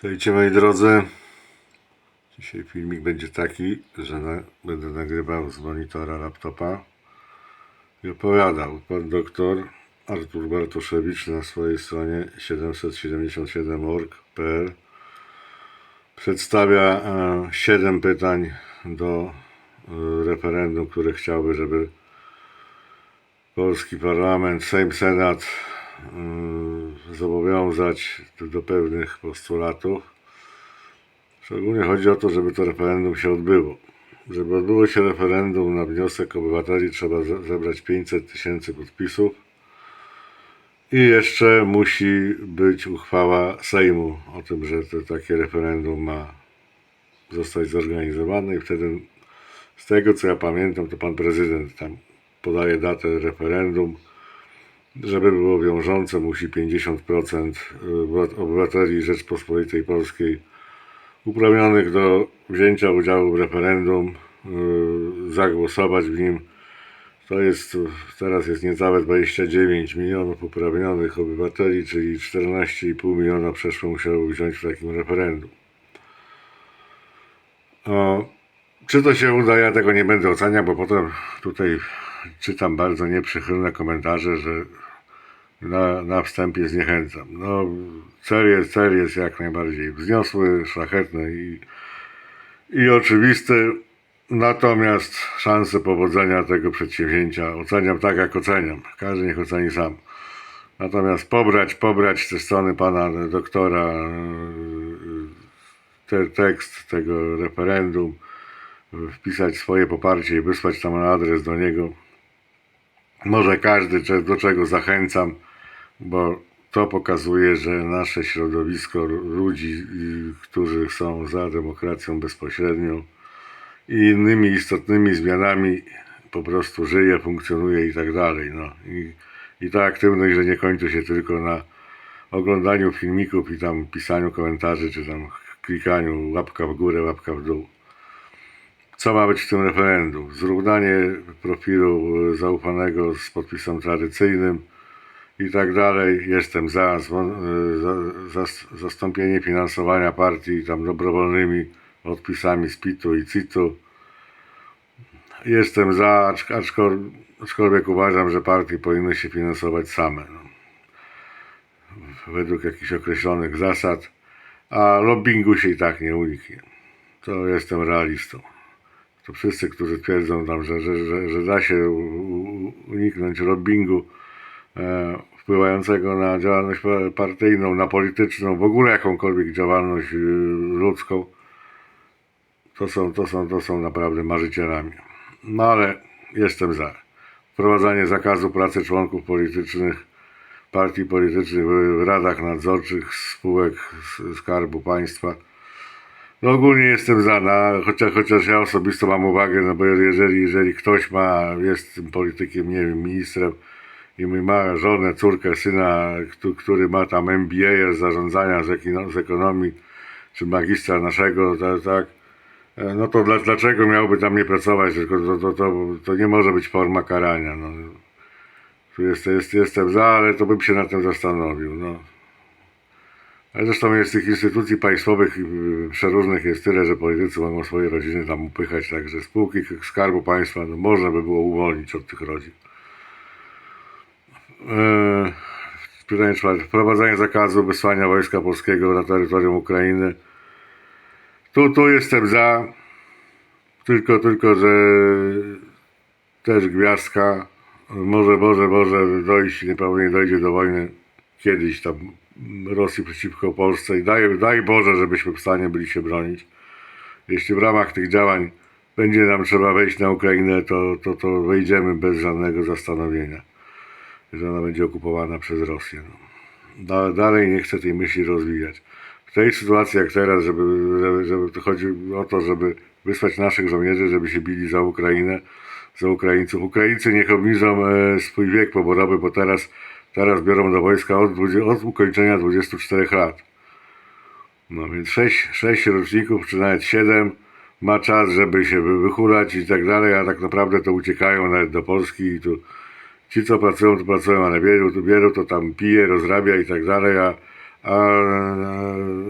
Słuchajcie moi drodzy, dzisiaj filmik będzie taki, że na, będę nagrywał z monitora laptopa i opowiadał. Pan doktor Artur Bartoszewicz na swojej stronie 777org.pl przedstawia e, 7 pytań do e, referendum, które chciałby, żeby polski parlament, Sejm, Senat zobowiązać do, pewnych postulatów. Szczególnie chodzi o to, żeby to referendum się odbyło. Żeby odbyło się referendum na wniosek obywateli trzeba ze- zebrać 500 tysięcy podpisów i jeszcze musi być uchwała Sejmu o tym, że to takie referendum ma zostać zorganizowane i wtedy z tego co ja pamiętam to pan prezydent tam podaje datę referendum żeby było wiążące, musi 50% obywa- obywateli Rzeczpospolitej Polskiej uprawnionych do wzięcia udziału w referendum yy, zagłosować w nim. To jest, teraz jest niecałe 29 milionów uprawnionych obywateli, czyli 14,5 miliona przeszło musiało wziąć w takim referendum. O, czy to się uda, ja tego nie będę oceniał, bo potem tutaj czytam bardzo nieprzychylne komentarze, że na, na wstępie zniechęcam. No, cel jest, cel jest jak najbardziej wzniosły, szlachetny i, i oczywisty. Natomiast szanse powodzenia tego przedsięwzięcia oceniam tak, jak oceniam. Każdy niech oceni sam. Natomiast pobrać, pobrać ze strony pana doktora yy, te, tekst tego referendum, wpisać swoje poparcie i wysłać tam adres do niego. Może każdy, do czego zachęcam, bo to pokazuje, że nasze środowisko ludzi, y, którzy są za demokracją bezpośrednią i innymi istotnymi zmianami po prostu żyje, funkcjonuje i tak dalej. No. I, I ta aktywność, że nie kończy się tylko na oglądaniu filmików i tam pisaniu komentarzy, czy tam klikaniu łapka w górę, łapka w dół co ma być w tym referendum. Zrównanie profilu e, zaufanego z podpisem tradycyjnym i tak dalej. Jestem za, za, za zastąpienie finansowania partii tam dobrowolnymi odpisami z PIT-u i CIT-u. Jestem za, acz- aczkol- aczkolwiek uważam, że partie powinny się finansować same. No. Według jakichś określonych zasad, a lobbingu się i tak nie uniknie. To jestem realistą to wszyscy, którzy twierdzą tam, że, że, że, że da się uniknąć lobbingu wpływającego na działalność pa- partyjną, na polityczną, w ogóle jakąkolwiek działalność y, ludzką, to są, to są, to są naprawdę marzycielami. No ale jestem za. Wprowadzanie zakazu pracy członków politycznych, partii politycznych w radach nadzorczych spółek Skarbu Państwa. No ogólnie jestem za, na, chociaż, chociaż ja osobisto mam uwagę, no bo jeżeli, jeżeli ktoś ma, jest politykiem, nie wiem, ministrem i ma żonę, córkę, syna, któ- który ma tam MBA z zarządzania z, ekonomii, czy magistra naszego, tak, e, no to dla, dlaczego miałby tam nie pracować, tylko to, to, to, to nie może być forma karania, no. Tu jest, jest, jestem za, ale to bym się nad tym zastanowił, no. Ale zresztą jest tych instytucji państwowych yy, przeróżnych jest tyle, że politycy mogą swoje rodziny tam upychać, także spółki Skarbu Państwa no, można by było uwolnić od tych rodzin. Eee, pytanie czwarte. Wprowadzenie zakazu wysłania Wojska Polskiego na terytorium Ukrainy. Tu, tu jestem za, tylko, tylko, że też gwiazdka może, może, może dojść, nieprawdopodobnie dojdzie do wojny kiedyś tam Rosji przeciwko Polsce i daj, daj Boże, żebyśmy w stanie byli się bronić. Jeśli w ramach tych działań będzie nam trzeba wejść na Ukrainę, to, to, to wejdziemy bez żadnego zastanowienia, że ona będzie okupowana przez Rosję. No. Da, dalej nie chcę tej myśli rozwijać. W tej sytuacji jak teraz, żeby, żeby, żeby chodzi o to, żeby wysłać naszych żołnierzy, żeby się bili za Ukrainę, za Ukraińców. Ukraińcy niech obniżą e, swój wiek poborowy, bo teraz, teraz biorą do wojska od, 20, od ukończenia 24 lat. No więc 6, 6 roczników, czy nawet 7 ma czas, żeby się wy- wychulać i tak dalej, a tak naprawdę to uciekają nawet do Polski i tu ci, co pracują, to pracują, ale wielu, tu wielu to tam pije, rozrabia i tak dalej, a, a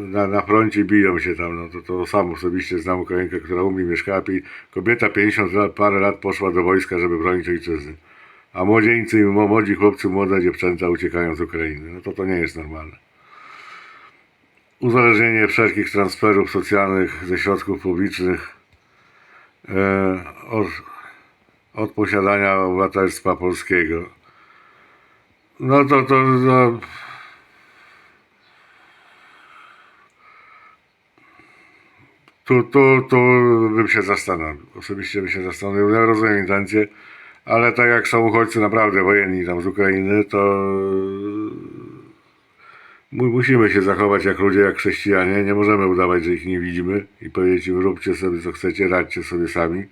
na, na froncie biją się tam. No to, to sam osobiście znam Ukrainkę, która u mnie mieszkała. Kobieta 50 lat, parę lat poszła do wojska, żeby bronić ojczyzny. A młodzieńcy, młodzi chłopcy, młoda dziewczęta uciekają z Ukrainy. No to to nie jest normalne. Uzależnienie wszelkich transferów socjalnych ze środków publicznych e, od, od posiadania obywatelstwa polskiego. No to, to, to tu, tu, tu bym się zastanowił. Osobiście bym się zastanowił. Ja rozumiem intencje, ale tak jak są uchodźcy naprawdę wojenni tam z Ukrainy, to mu- musimy się zachować jak ludzie, jak chrześcijanie. Nie możemy udawać, że ich nie widzimy i powiedzieć im róbcie sobie co chcecie, radźcie sobie sami.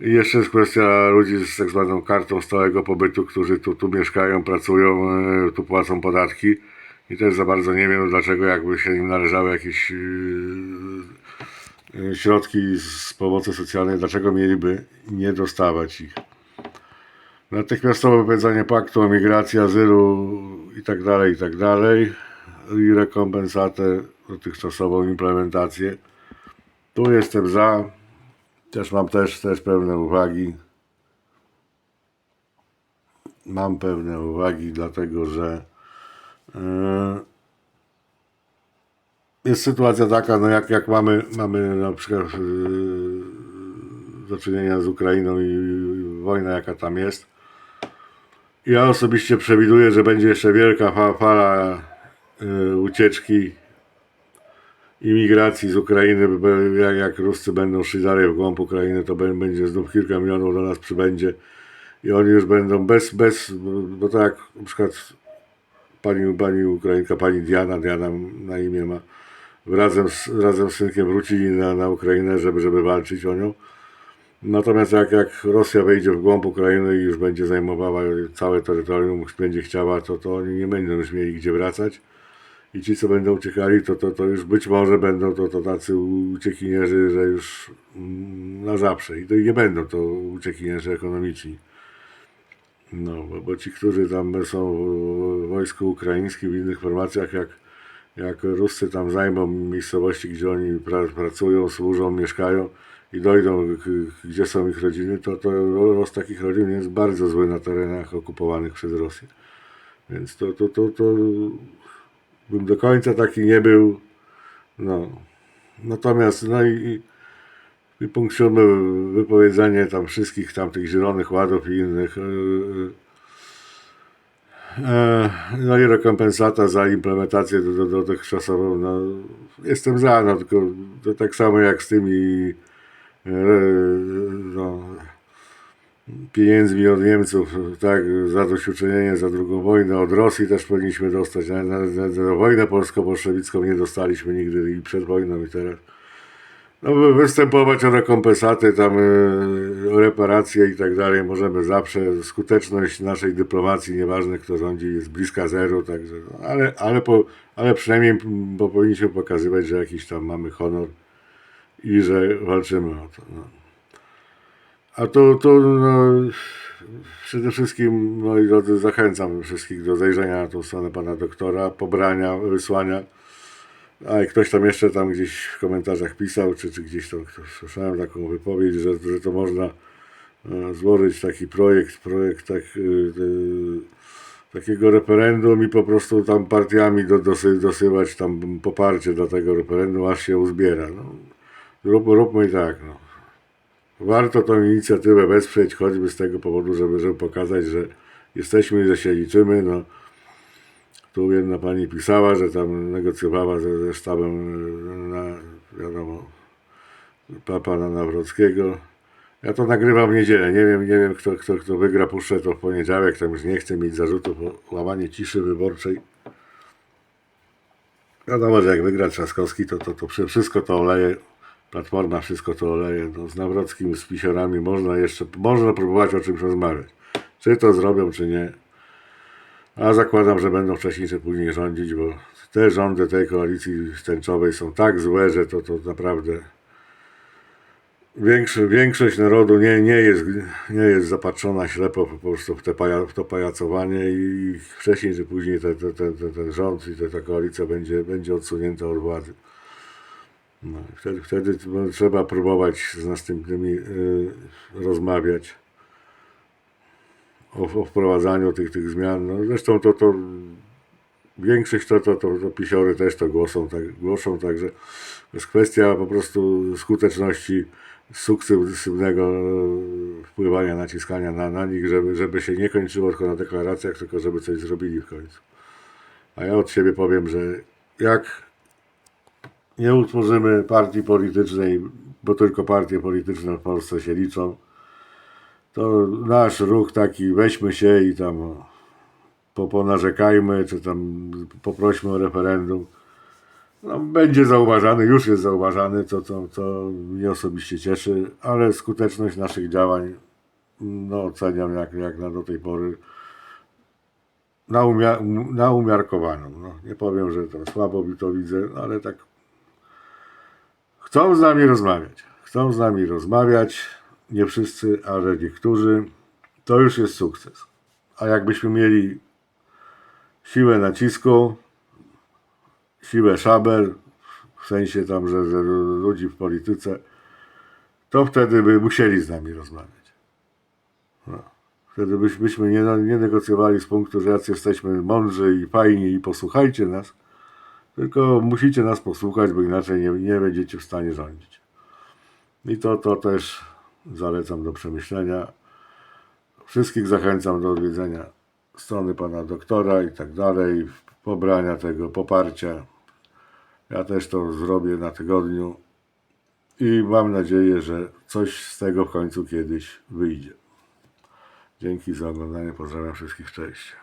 I jeszcze jest kwestia ludzi z tak zwaną kartą stałego pobytu, którzy tu, tu mieszkają, pracują, e, tu płacą podatki. I też za bardzo nie wiem, dlaczego jakby się im należały jakieś yy, yy, środki z pomocy socjalnej, dlaczego mieliby nie dostawać ich. Natychmiastowe wypowiedzenie paktu o migracji, azylu i tak dalej, i tak dalej. I rekompensatę, dotychczasową implementację. Tu jestem za. Też mam też, też pewne uwagi. Mam pewne uwagi, dlatego że yy, jest sytuacja taka, no jak, jak mamy, mamy na przykład yy, do czynienia z Ukrainą i, i wojna jaka tam jest. Ja osobiście przewiduję, że będzie jeszcze wielka fa- fala yy, ucieczki imigracji z Ukrainy, jak, jak Ruscy będą szli dalej w głąb Ukrainy, to bę- będzie znów kilka milionów do nas przybędzie i oni już będą bez, bez, bo tak jak na przykład pani, pani Ukrainka, pani Diana, Diana na imię ma, razem z, razem z synkiem wrócili na, na Ukrainę, żeby, żeby walczyć o nią. Natomiast jak, jak Rosja wejdzie w głąb Ukrainy i już będzie zajmowała całe terytorium, będzie chciała, to, to oni nie będą już mieli gdzie wracać. I ci, co będą uciekali, to, to, to już być może będą to, to tacy uciekinierzy, że już mm, na zawsze. I to nie będą to uciekinierzy ekonomiczni. No, bo, bo ci, którzy tam są w wojsku ukraińskim, w innych formacjach, jak, jak Ruscy tam zajmą miejscowości, gdzie oni pra, pracują, służą, mieszkają i dojdą, gdzie są ich rodziny, to, to los takich rodzin jest bardzo zły na terenach okupowanych przez Rosję. Więc to, to, to, to bym do końca taki nie był. No. Natomiast, no i, i punkt siódmy, wypowiedzenie tam wszystkich tam tych zielonych ładów i innych. yy, E, No i rekompensata za implementację do, do, dotychczasową. No, jestem za, no tylko to tak samo jak z tymi e, no, pieniędzmi od Niemców, tak, zadośćuczynienie za drugą wojnę, od Rosji też powinniśmy dostać. Na, na, na, na wojnę polsko-bolszewicką nie dostaliśmy nigdy i przed wojną i teraz. No, wy- występować o rekompensaty, tam y, reparacje i tak dalej możemy zawsze. Skuteczność naszej dyplomacji, nieważne kto rządzi, jest bliska zeru, także, no, ale, ale, po, ale przynajmniej bo powinniśmy pokazywać, że jakiś tam mamy honor i że walczymy o to. No. A tu, tu no, przede wszystkim, moi drodzy, zachęcam wszystkich do zajrzenia na tą stronę pana doktora, pobrania, wysłania. A jak ktoś tam jeszcze tam gdzieś w komentarzach pisał, czy, czy gdzieś tam słyszałem taką wypowiedź, że, że to można e, złożyć taki projekt, projekt tak, y, y, takiego referendum i po prostu tam partiami do, dosy, tam poparcie dla tego referendum, aż się uzbiera. No, rób, róbmy i tak. No. Warto tą inicjatywę wesprzeć, choćby z tego powodu, żeby, żeby pokazać, że jesteśmy że się liczymy. No. Tu jedna pani pisała, że tam negocjowała ze, ze sztabem e, na, wiadomo, pa- pana Nawrockiego. Ja to nagrywam w niedzielę. Nie wiem, nie wiem kto, kto, kto wygra. Puszczę to w poniedziałek. Tam już nie chcę mieć zarzutów o łamanie ciszy wyborczej. Wiadomo, że jak wygra Trzaskowski, to, to, to wszy- wszystko to oleje. Platforma wszystko to oleje. No, z Nawrockim, z pisiorami można jeszcze, można próbować o czymś rozmawiać. Czy to zrobią, czy nie. A zakładam, że będą wcześniej czy później rządzić, bo te rządy tej koalicji tęczowej są tak złe, że to, to naprawdę większo- większość narodu nie, nie, jest, nie jest zapatrzona ślepo po prostu w, te paja, w to pajacowanie i wcześniej czy później te, te, te, te, ten rząd i ta koalicja będzie, będzie odsunięta od władzy. No, wtedy, wtedy trzeba próbować z następnymi y, rozmawiać o, o wprowadzaniu tych, tych zmian. No, zresztą to, to większość to, to, to, to pisiory też to głoszą, tak, głoszą, także to jest kwestia po prostu skuteczności sukcesywnego e, wpływania, naciskania na, na nich, żeby, żeby się nie kończyło tylko na deklaracjach, tylko żeby coś zrobili w końcu. A ja od siebie powiem, że jak nie utworzymy partii politycznej, bo tylko partie polityczne w Polsce się liczą, to nasz ruch taki, weźmy się i tam po, ponarzekajmy, czy tam poprośmy o referendum, no, będzie zauważany, już jest zauważany, co, co, co mnie osobiście cieszy, ale skuteczność naszych działań no, oceniam jak, jak na do tej pory na, umia- na umiarkowaną. No, nie powiem, że to słabo to widzę, ale tak chcą z nami rozmawiać. Chcą z nami rozmawiać, nie wszyscy, ale niektórzy. To już jest sukces. A jakbyśmy mieli siłę nacisku, siłę szabel, w sensie tam, że, że ludzi w polityce, to wtedy by musieli z nami rozmawiać. No. Wtedy byś, byśmy nie, nie negocjowali z punktu, że jacy jesteśmy mądrzy i fajni i posłuchajcie nas, tylko musicie nas posłuchać, bo inaczej nie, nie będziecie w stanie rządzić. I to, to też zalecam do przemyślenia. Wszystkich zachęcam do odwiedzenia strony pana doktora i tak dalej, pobrania tego poparcia. Ja też to zrobię na tygodniu i mam nadzieję, że coś z tego w końcu kiedyś wyjdzie. Dzięki za oglądanie, pozdrawiam wszystkich, cześć.